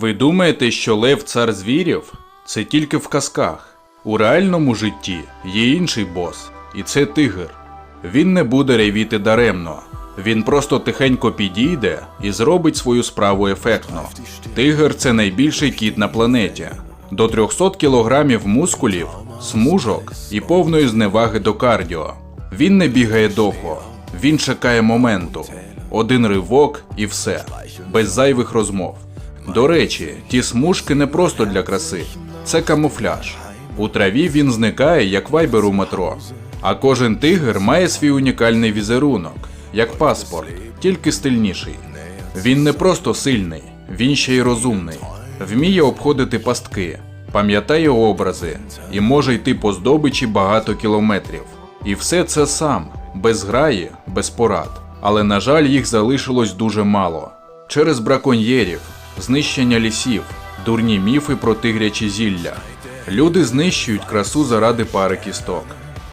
Ви думаєте, що лев цар звірів? Це тільки в казках. У реальному житті є інший бос, і це тигр. Він не буде ревіти даремно. Він просто тихенько підійде і зробить свою справу ефектно. Тигр це найбільший кіт на планеті. До 300 кілограмів мускулів, смужок і повної зневаги до кардіо. Він не бігає довго, він чекає моменту. Один ривок і все, без зайвих розмов. До речі, ті смужки не просто для краси, це камуфляж. У траві він зникає, як вайбер у метро. А кожен тигр має свій унікальний візерунок, як паспорт, тільки стильніший. Він не просто сильний, він ще й розумний, вміє обходити пастки, пам'ятає образи і може йти по здобичі багато кілометрів. І все це сам, без граї, без порад. Але, на жаль, їх залишилось дуже мало. Через браконьєрів, знищення лісів, дурні міфи про тигрячі зілля. Люди знищують красу заради пари кісток.